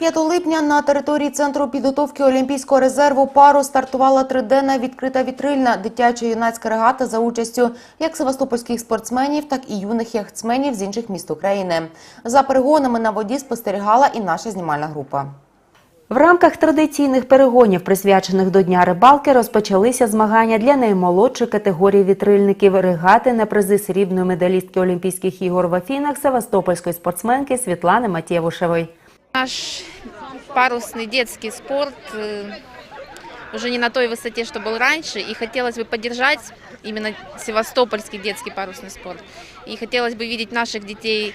5 липня на території центру підготовки Олімпійського резерву пару стартувала триденна відкрита вітрильна дитяча юнацька регата за участю як севастопольських спортсменів, так і юних яхтсменів з інших міст України. За перегонами на воді спостерігала і наша знімальна група. В рамках традиційних перегонів, присвячених до Дня рибалки, розпочалися змагання для наймолодшої категорії вітрильників регати на призи срібної медалістки Олімпійських ігор в Афінах севастопольської спортсменки Світлани Матєвушевої. Наш парусный детский спорт э, уже не на той высоте, что был раньше, и хотелось бы поддержать именно севастопольский детский парусный спорт. И хотелось бы видеть наших детей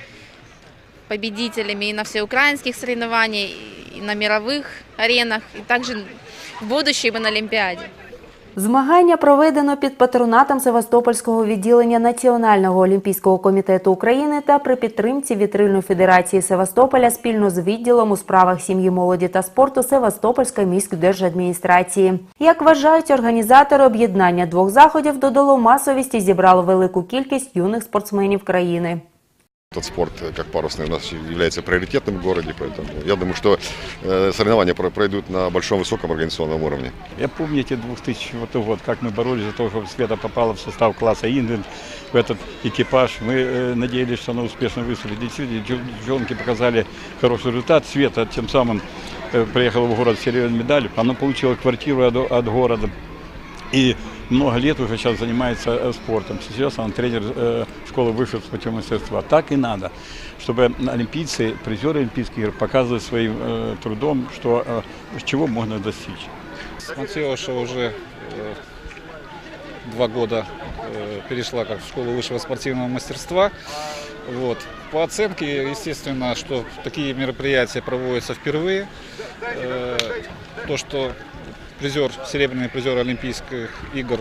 победителями и на всеукраинских соревнованиях, и на мировых аренах, и также в будущем и на Олимпиаде. Змагання проведено під патронатом Севастопольського відділення Національного олімпійського комітету України та при підтримці Вітрильної федерації Севастополя спільно з відділом у справах сім'ї, молоді та спорту Севастопольської міськдержадміністрації. Як вважають організатори, об'єднання двох заходів додало масовість і зібрало велику кількість юних спортсменів країни. Этот спорт, э, как парусный, у нас является приоритетным в городе, поэтому я думаю, что э, соревнования про- пройдут на большом высоком организационном уровне. Я помню эти 2000 год, как мы боролись за то, чтобы Света попала в состав класса Индент, в этот экипаж. Мы э, надеялись, что она успешно выступит. Действительно, дев- девчонки показали хороший результат. Света тем самым э, приехала в город с серебряной медалью. Она получила квартиру от, от города. И много лет уже сейчас занимается э, спортом. Сейчас она тренер э, школы высшего спортивного мастерства. Так и надо, чтобы олимпийцы, призеры Олимпийских игр показывали своим э, трудом, что, чего можно достичь. Матеуша уже два года перешла как в школу высшего спортивного мастерства. Вот. По оценке, естественно, что такие мероприятия проводятся впервые. То, что призер, серебряный призер Олимпийских игр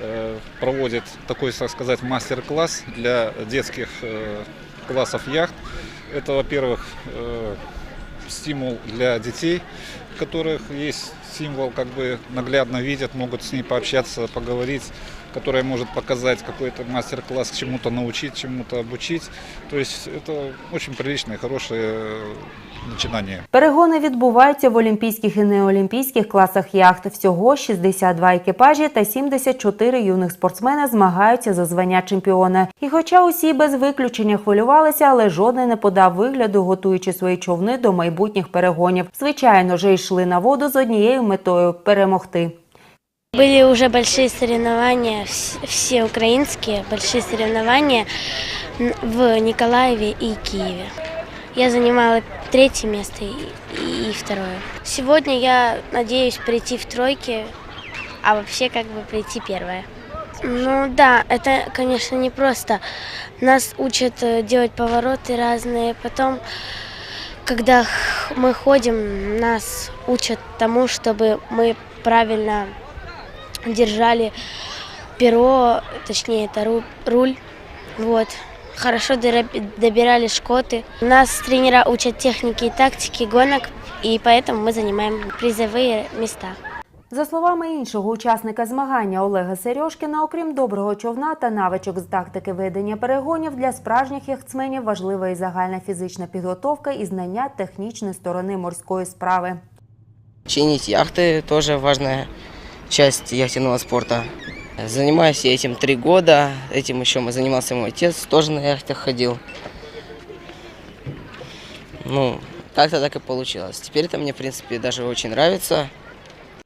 э, проводит такой, так сказать, мастер-класс для детских э, классов яхт. Это, во-первых, э, стимул для детей, у которых есть символ, как бы наглядно видят, могут с ней пообщаться, поговорить, которая может показать какой-то мастер-класс, чему-то научить, чему-то обучить. То есть это очень приличное, хорошее э, начинание. Перегони відбуваються в олімпійських і неолімпійських класах яхт. Всього 62 екіпажі та 74 юних спортсмени змагаються за звання чемпіона. І хоча усі без виключення хвилювалися, але жоден не подав вигляду, готуючи свої човни до майбутніх перегонів. Звичайно ж, йшли на воду з однією метою перемогти. Были уже большие соревнования, вс- все украинские, большие соревнования в Николаеве и Киеве. Я занимала третье место и, и второе. Сегодня я надеюсь прийти в тройке, а вообще как бы прийти первое. Ну да, это, конечно, непросто. Нас учат э, делать повороты разные. Потом, когда мы ходим, нас учат тому, чтобы мы правильно держали перо, точнее это ру- руль, вот. Хорошо дора- добирали шкоты. Нас тренера учат техники и тактики гонок, и поэтому мы занимаем призовые места. За словами іншого учасника змагання Олега Серьошкіна, окрім доброго човна та навичок з тактики ведення перегонів, для справжніх яхтсменів важлива і загальна фізична підготовка і знання технічної сторони морської справи. Чинить яхты тоже важная часть яхтенного спорта. Занимаюсь я этим три года. Этим еще занимался мой отец, тоже на яхтах ходил. Ну, как-то так и получилось. Теперь это мне, в принципе, даже очень нравится.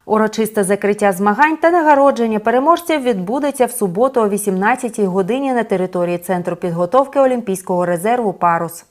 Урочисте закриття змагань та нагородження переможців відбудеться в суботу о 18-й годині на території центру підготовки Олімпійського резерву Парус.